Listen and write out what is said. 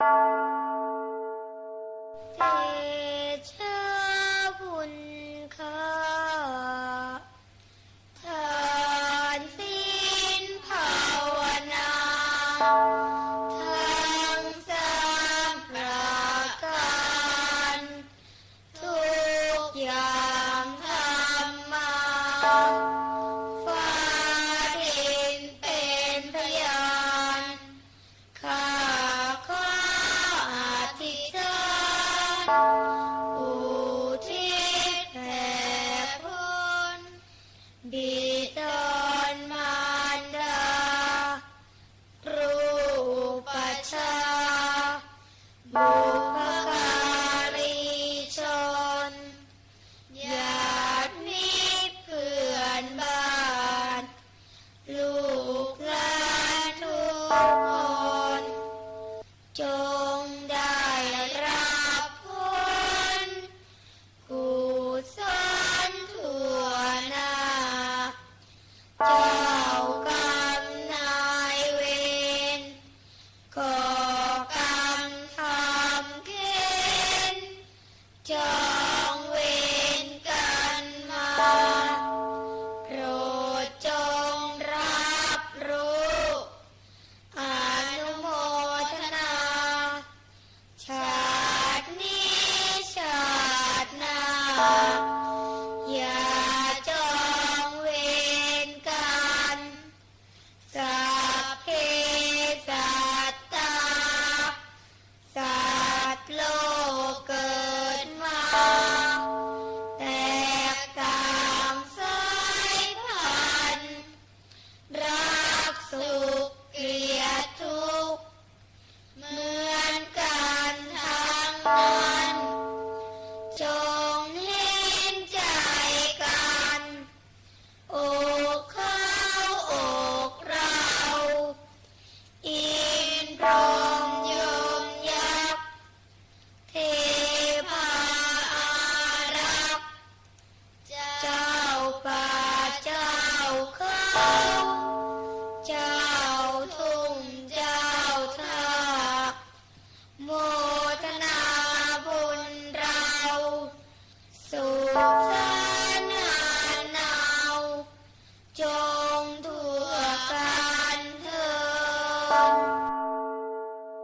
you บุการีชนญาติมิเพื่อนบาน ลูกลาทุกค